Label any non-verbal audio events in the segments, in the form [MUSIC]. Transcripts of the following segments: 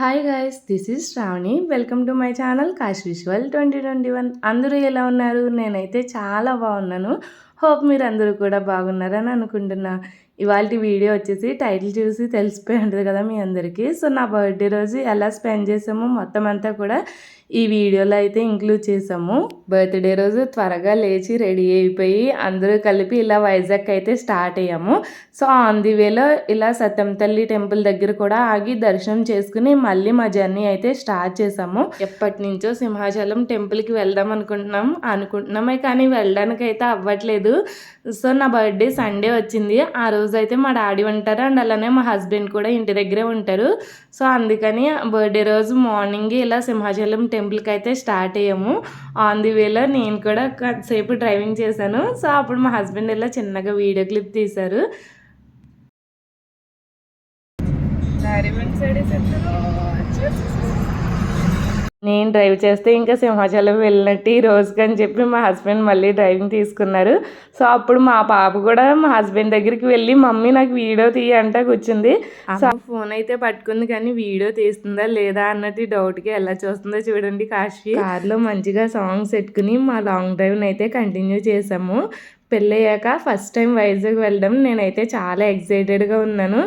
Hi guys this is Sravani welcome to my channel cash visual twenty twenty one అందరూ ఎలా ఉన్నారు? నేనైతే చాలా బాగున్నాను. హోప్ మీరు అందరూ కూడా బాగున్నారని అనుకుంటున్నా. ఇవాళ వీడియో వచ్చేసి టైటిల్ చూసి తెలిసిపోయి ఉంటుంది కదా మీ అందరికీ. సో నా బర్త్డే రోజు ఎలా స్పెండ్ చేసామో మొత్తం అంతా కూడా ఈ వీడియోలో అయితే ఇంక్లూడ్ చేసాము. బర్త్డే రోజు త్వరగా లేచి రెడీ అయిపోయి అందరూ కలిపి ఇలా వైజాగ్ అయితే స్టార్ట్ అయ్యాము. సో ఆన్ ది వేలో ఇలా సత్యం తల్లి టెంపుల్ దగ్గర కూడా ఆగి దర్శనం చేసుకుని మళ్ళీ మా జర్నీ అయితే స్టార్ట్ చేసాము. ఎప్పటి నుంచో సింహాచలం టెంపుల్కి వెళ్దాం అనుకుంటున్నాం అనుకుంటున్నామే కానీ వెళ్ళడానికి అయితే అవ్వట్లేదు. సో నా బర్త్డే సండే వచ్చింది. ఆ రోజు అయితే మా డాడీ ఉంటారు అండ్ అలానే మా హస్బెండ్ కూడా ఇంటి దగ్గరే ఉంటారు. సో అందుకని బర్త్డే రోజు మార్నింగ్ ఇలా సింహాచలం టెంపుల్కి అయితే స్టార్ట్ అయ్యాము. ఆన్ ది వేలో నేను కూడా సేపు డ్రైవింగ్ చేశాను. సో అప్పుడు మా హస్బెండ్ ఇలా చిన్నగా వీడియో క్లిప్ తీశారు. నేను డ్రైవ్ చేస్తే ఇంకా సింహాచలం వెళ్ళినట్టు ఈ రోజుకి అని చెప్పి మా హస్బెండ్ మళ్ళీ డ్రైవింగ్ తీసుకున్నారు. సో అప్పుడు మా పాప కూడా మా హస్బెండ్ దగ్గరికి వెళ్ళి మమ్మీ నాకు వీడియో తీయంట కూర్చుంది. సో ఫోన్ అయితే పట్టుకుంది కానీ వీడియో తీస్తుందా లేదా అన్నట్టు డౌట్కి ఎలా చూస్తుందో చూడండి కాశీ. కార్లో మంచిగా సాంగ్స్ పెట్టుకుని మా లాంగ్ డ్రైవ్ని అయితే కంటిన్యూ చేసాము. పెళ్ళయ్యాక ఫస్ట్ టైం వైజాగ్ వెళ్ళడం నేనైతే చాలా ఎక్సైటెడ్గా ఉన్నాను.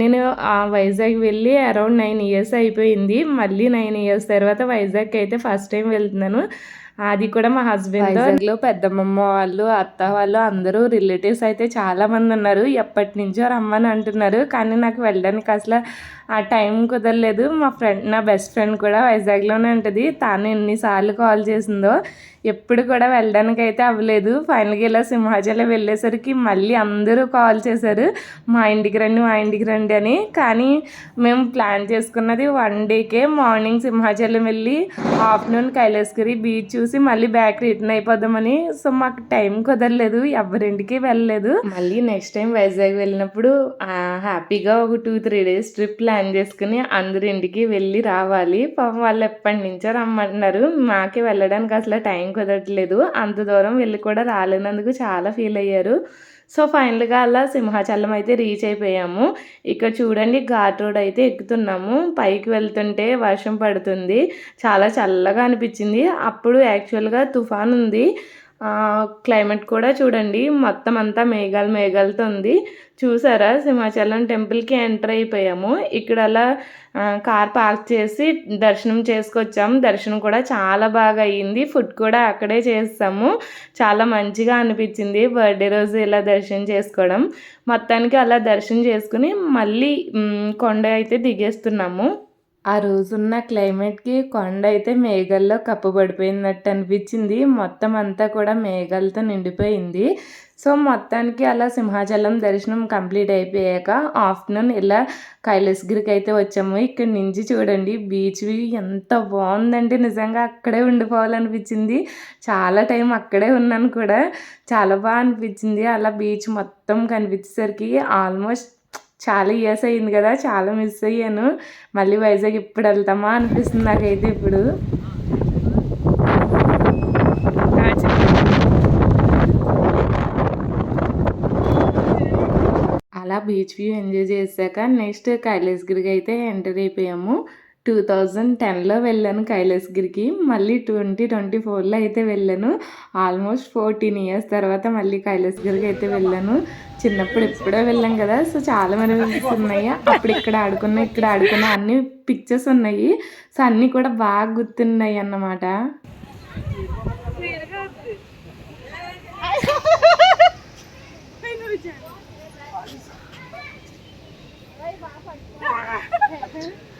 నేను ఆ వైజాగ్ వెళ్ళి అరౌండ్ నైన్ ఇయర్స్ అయిపోయింది. మళ్ళీ నైన్ ఇయర్స్ తర్వాత వైజాగ్కి అయితే ఫస్ట్ టైం వెళ్తున్నాను. అది కూడా మా హస్బెండ్లో పెద్దమ్మమ్మ వాళ్ళు అత్త వాళ్ళు అందరూ రిలేటివ్స్ అయితే చాలా మంది ఉన్నారు. ఎప్పటి నుంచో రమ్మని అంటున్నారు. కానీ నాకు వెళ్ళడానికి అసలు ఆ టైం కుదరలేదు. మా ఫ్రెండ్ నా బెస్ట్ ఫ్రెండ్ కూడా వైజాగ్లోనే ఉంటుంది. తాను ఎన్నిసార్లు కాల్ చేసిందో ఎప్పుడు కూడా వెళ్ళడానికి అయితే అవ్వలేదు. ఫైనల్గా ఇలా సింహాచలం వెళ్ళేసరికి మళ్ళీ అందరూ కాల్ చేశారు. మా ఇంటికి రండి మా ఇంటికి రండి అని. కానీ మేము ప్లాన్ చేసుకున్నది వన్ డేకే మార్నింగ్ సింహాచలం వెళ్ళి ఆఫ్టర్నూన్ కైలాసగిరి బీచ్ చూసి చూసి మళ్ళీ బ్యాక్ రిటర్న్ అయిపోదామని. సో మాకు టైం కుదరలేదు. ఎవరింటికి వెళ్ళలేదు. మళ్ళీ నెక్స్ట్ టైం వైజాగ్ వెళ్ళినప్పుడు హ్యాపీగా ఒక two three days trip plan చేసుకుని అందరింటికి వెళ్ళి రావాలి. పాపం వాళ్ళు ఎప్పటి నుంచో రమ్మంటున్నారు. మాకే వెళ్ళడానికి అసలు టైం కుదరట్లేదు. అంత దూరం వెళ్ళి కూడా రాలేనందుకు చాలా ఫీల్ అయ్యారు. సో ఫైనల్గా అలా సింహాచలం అయితే రీచ్ అయిపోయాము. ఇక్కడ చూడండి ఘాట్ రోడ్ అయితే ఎక్కుతున్నాము. పైకి వెళ్తుంటే వర్షం పడుతుంది. చాలా చల్లగా అనిపించింది. అప్పుడు యాక్చువల్గా తుఫాన్ ఉంది క్లైమేట్ కూడా చూడండి. మొత్తం అంతా మేఘాలు మేఘాలతో ఉంది. చూసారా? సింహాచలం టెంపుల్కి ఎంటర్ అయిపోయాము. ఇక్కడ అలా కార్ పార్క్ చేసి దర్శనం చేసుకొచ్చాము. దర్శనం కూడా చాలా బాగా అయ్యింది. ఫుడ్ కూడా అక్కడే చేస్తాము చాలా మంచిగా అనిపించింది బర్త్డే రోజు ఇలా దర్శనం చేసుకోవడం. మొత్తానికి అలా దర్శనం చేసుకుని మళ్ళీ కొండ అయితే దిగేస్తున్నాము. ఆ రోజున్న క్లైమేట్కి కొండ అయితే మేఘల్లో కప్పబడిపోయినట్టు అనిపించింది. మొత్తం అంతా కూడా మేఘాలతో నిండిపోయింది. సో మొత్తానికి అలా సింహాచలం దర్శనం కంప్లీట్ అయిపోయాక ఆఫ్టర్నూన్ ఇలా కైలాసగిరికి అయితే వచ్చాము. ఇక్కడ నుంచి చూడండి బీచ్ ఎంత బాగుందంటే నిజంగా అక్కడే ఉండిపోవాలనిపించింది. చాలా టైం అక్కడే ఉన్నాను కూడా. చాలా బాగా అనిపించింది. అలా బీచ్ మొత్తం కనిపించేసరికి ఆల్మోస్ట్ చాలా ఇయర్స్ అయింది కదా చాలా మిస్ అయ్యాను. మళ్ళీ వైజాగ్ ఇప్పుడు వెళ్తామా అనిపిస్తుంది నాకైతే ఇప్పుడు. అలా బీచ్ వ్యూ ఎంజాయ్ చేశాక నెక్స్ట్ కైలాసగిరికి అయితే ఎంటర్ అయిపోయాము. టూ థౌజండ్ టెన్లో వెళ్ళాను కైలాసగిరికి. మళ్ళీ ట్వంటీ ట్వంటీ ఫోర్లో అయితే వెళ్ళాను. ఆల్మోస్ట్ ఫోర్టీన్ ఇయర్స్ తర్వాత మళ్ళీ కైలాసగిరికి అయితే వెళ్ళాను. చిన్నప్పుడు ఎప్పుడో వెళ్ళాం కదా సో చాలా మెమరీస్ ఉన్నాయి. అప్పుడు ఇక్కడ ఆడుకున్న ఇక్కడ ఆడుకున్న అన్ని పిక్చర్స్ ఉన్నాయి. సో అన్నీ కూడా బాగా గుర్తున్నాయి అన్నమాట. [LAUGHS]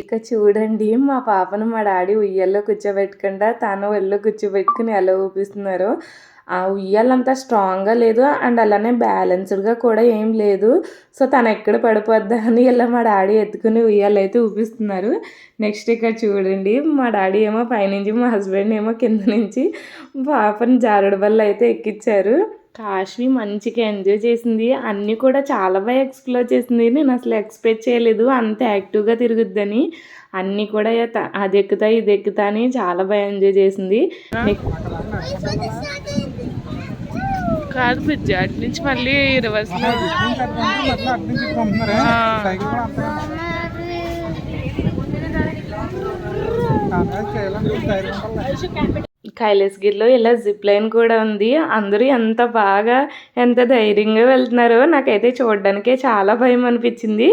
ఇక చూడండి మా పాపను మా డాడీ ఉయ్యల్లో కూర్చోబెట్టకుండా తను ఒళ్ళో కూర్చోబెట్టుకుని ఎలా ఊపిస్తున్నారో. ఆ ఉయ్యాలంతా స్ట్రాంగ్గా లేదు అండ్ అలానే బ్యాలెన్స్డ్గా కూడా ఏం లేదు. సో తను ఎక్కడ పడిపోద్దా అని ఇలా మా డాడీ ఎత్తుకుని ఉయ్యాలైతే ఊపిస్తున్నారు. నెక్స్ట్ ఇక్కడ చూడండి మా డాడీ ఏమో పైనుంచి మా హస్బెండ్ ఏమో కింద నుంచి పాపని జారుడు వల్ల అయితే ఎక్కించారు కాశ్మి మంచిగా ఎంజాయ్ చేసింది. అన్నీ కూడా చాలా బాగా ఎక్స్ప్లోర్ చేసింది. నేను అసలు ఎక్స్పెక్ట్ చేయలేదు. అంత యాక్టివ్గా తిరుగుద్దని. అన్నీ కూడా అది ఎక్కుతా ఇది ఎక్కుతా అని చాలా బాగా ఎంజాయ్ చేసింది. కాదు అటు నుంచి మళ్ళీ రివర్స్ కైలాసగిరిలో ఇలా జిప్ లైన్ కూడా ఉంది. అందరూ ఎంత బాగా ఎంత ధైర్యంగా వెళ్తున్నారో నాకైతే చూడడానికే చాలా భయం అనిపించింది.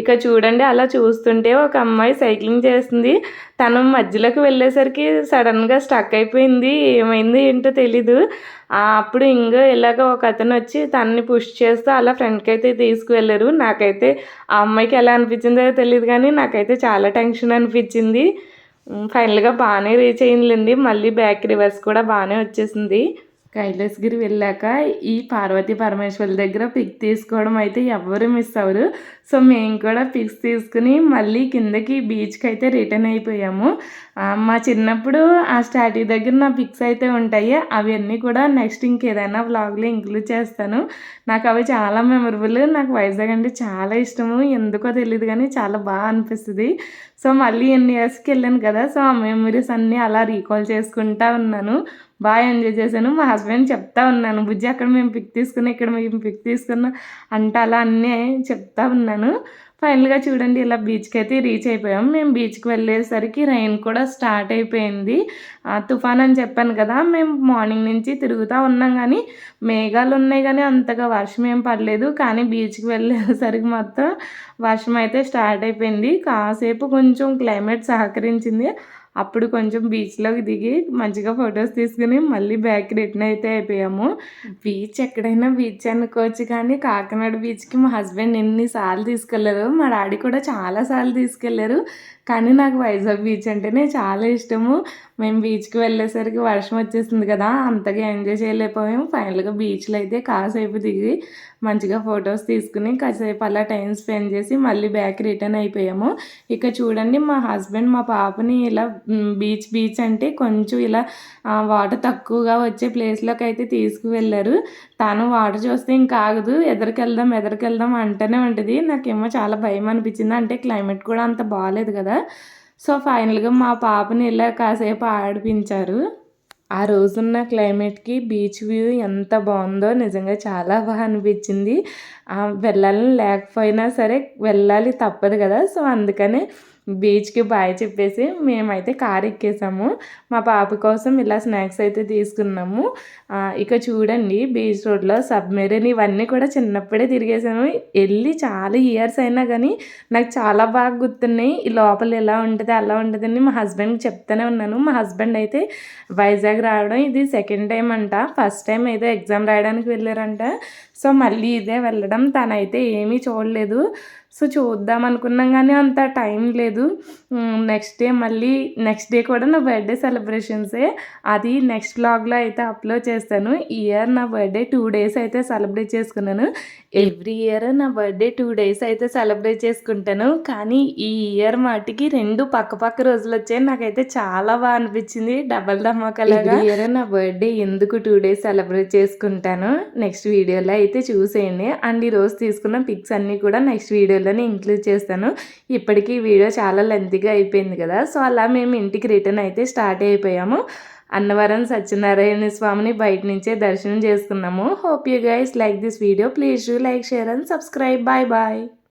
ఇక చూడండి అలా చూస్తుంటే ఒక అమ్మాయి సైక్లింగ్ చేస్తుంది. తను మధ్యలోకి వెళ్ళేసరికి సడన్గా స్టక్ అయిపోయింది. ఏమైంది ఏంటో తెలీదు. అప్పుడు ఇంకో ఇలాగ ఒక అతను వచ్చి తనని పుష్ చేస్తూ అలా ఫ్రంట్కి అయితే తీసుకువెళ్ళారు. నాకైతే ఆ అమ్మాయికి ఎలా అనిపించిందో తెలియదు కానీ నాకైతే చాలా టెన్షన్ అనిపించింది. ఫైనల్గా బాగానే రీచ్ అయిందిలేండి. మళ్ళీ బ్యాక్ రివర్స్ కూడా బాగానే వచ్చేసింది. కైలాసగిరి వెళ్ళాక ఈ పార్వతీ పరమేశ్వరుల దగ్గర పిక్ తీసుకోవడం అయితే ఎవరు మిస్ అవ్వరు సో మేము కూడా పిక్స్ తీసుకుని మళ్ళీ కిందకి బీచ్కి అయితే రిటర్న్ అయిపోయాము. మా చిన్నప్పుడు ఆ స్టాట్యూ దగ్గర నా పిక్స్ అయితే ఉంటాయి. అవన్నీ కూడా నెక్స్ట్ ఇంకేదైనా వ్లాగ్లో ఇంక్లూడ్ చేస్తాను. నాకు అవి చాలా మెమరబుల్ నాకు వైజాగ్ అంటే చాలా ఇష్టము. ఎందుకో తెలియదు కానీ చాలా బాగా అనిపిస్తుంది. సో మళ్ళీ ఎన్ని ఇయర్స్కి వెళ్ళాను కదా సో ఆ మెమరీస్ అన్నీ అలా రీకాల్ చేసుకుంటా ఉన్నాను. బాగా ఎంజాయ్ చేశాను. మా హస్బెండ్ చెప్తా ఉన్నాను బుజ్జి అక్కడ మేము పిక్ తీసుకున్నాం ఇక్కడ మేము పిక్ తీసుకున్నాం అంటే అలా అన్నీ చెప్తా ఉన్నాను. ఫైనల్గా చూడండి ఇలా బీచ్కి అయితే రీచ్ అయిపోయాం. మేము బీచ్కి వెళ్ళేసరికి రైన్ కూడా స్టార్ట్ అయిపోయింది. ఆ, తుఫాన్ అని చెప్పాను కదా మేము మార్నింగ్ నుంచి తిరుగుతూ ఉన్నాం కానీ మేఘాలు ఉన్నాయి కానీ అంతగా వర్షం ఏం పడలేదు. కానీ బీచ్కి వెళ్ళేసరికి మొత్తం వర్షం అయితే స్టార్ట్ అయిపోయింది. కాసేపు కొంచెం క్లైమేట్ సహకరించింది. అప్పుడు కొంచెం బీచ్లోకి దిగి మంచిగా ఫొటోస్ తీసుకుని మళ్ళీ బ్యాక్ రిటర్న్ అయితే అయిపోయాము. బీచ్ ఎక్కడైనా బీచ్ అనుకోవచ్చు కానీ కాకినాడ బీచ్కి మా హస్బెండ్ ఎన్నిసార్లు తీసుకెళ్ళారు మా డాడీ కూడా చాలాసార్లు తీసుకెళ్ళారు. కానీ నాకు వైజాగ్ బీచ్ అంటేనే చాలా ఇష్టము. మేము బీచ్కి వెళ్ళేసరికి వర్షం వచ్చేసింది కదా అంతగా ఎంజాయ్ చేయలేకపోయాము. ఫైనల్గా బీచ్లో అయితే కాసేపు దిగి మంచిగా ఫొటోస్ తీసుకుని కాసేపు అలా టైం స్పెండ్ చేసి మళ్ళీ బ్యాక్ రిటర్న్ అయిపోయాము. ఇక చూడండి మా హస్బెండ్ మా పాపని ఇలా బీచ్ బీచ్ అంటే కొంచెం ఇలా వాటర్ తక్కువగా వచ్చే ప్లేస్లోకి అయితే తీసుకువెళ్ళారు. తను వాటర్ చూస్తే ఇంకా ఆగదు ఎదరికెళ్దాం ఎదరికెళ్దాం అంటూనే ఉంటుంది. నాకేమో చాలా భయం అనిపించింది. అంటే క్లైమేట్ కూడా అంత బాగాలేదు కదా. సో ఫైనల్గా మా పాపని ఇలా కాసేపు ఆడిపించారు. ఆ రోజున్న క్లైమేట్కి బీచ్ వ్యూ ఎంత బాగుందో నిజంగా చాలా బాగా అనిపించింది. వెళ్ళాలని లేకపోయినా సరే వెళ్ళాలి తప్పదు కదా. సో అందుకనే బీచ్కి బాయ్ చెప్పేసి మేమైతే కార్ ఎక్కేసాము. మా పాప కోసం ఇలా స్నాక్స్ అయితే తీసుకున్నాము. ఇక చూడండి బీచ్ రోడ్లో సబ్మెరీన్ ఇవన్నీ కూడా చిన్నప్పుడే తిరిగేసాను వెళ్ళి చాలా ఇయర్స్ అయినా కానీ నాకు చాలా బాగా గుర్తున్నాయి. ఈ లోపల ఎలా ఉంటుంది అలా ఉంటుందని మా హస్బెండ్కి చెప్తానే ఉన్నాను. మా హస్బెండ్ అయితే వైజాగ్ రావడం ఇది సెకండ్ టైం అంట. ఫస్ట్ టైం ఏదో ఎగ్జామ్ రాయడానికి వెళ్ళారంట. సో మళ్ళీ ఇదే వెళ్ళడం తనైతే ఏమీ చూడలేదు. సో చూద్దాం అనుకున్నాం కానీ అంత టైం లేదు. నెక్స్ట్ డే మళ్ళీ నెక్స్ట్ డే కూడా నా బర్త్డే సెలబ్రేషన్సే అది నెక్స్ట్ బ్లాగ్లో అయితే అప్లోడ్ చేస్తాను. ఇయర్ నా బర్త్డే టూ డేస్ అయితే సెలబ్రేట్ చేసుకున్నాను. ఎవ్రీ ఇయర్ నా బర్త్డే టూ డేస్ అయితే సెలబ్రేట్ చేసుకుంటాను. కానీ ఈ ఇయర్ మాటికి రెండు పక్క పక్క రోజులు వచ్చాయి. నాకైతే చాలా బాగా అనిపించింది. డబల్ ధమాకలాగా. ఇయర్ నా బర్త్డే ఎందుకు టూ డేస్ సెలబ్రేట్ చేసుకుంటాను? నెక్స్ట్ వీడియోలో అయితే చూసేయండి. అండ్ ఈ రోజు తీసుకున్న పిక్స్ అన్నీ కూడా నెక్స్ట్ వీడియో వీడియోలోనే ఇంక్లూడ్ చేస్తాను. ఇప్పటికీ వీడియో చాలా లెంతీగా అయిపోయింది కదా. సో అలా మేము ఇంటికి రిటర్న్ అయితే స్టార్ట్ అయిపోయాము. అన్నవరం సత్యనారాయణ స్వామిని బయట నుంచే దర్శనం చేసుకున్నాము. Hope you guys like this video please like share and subscribe bye bye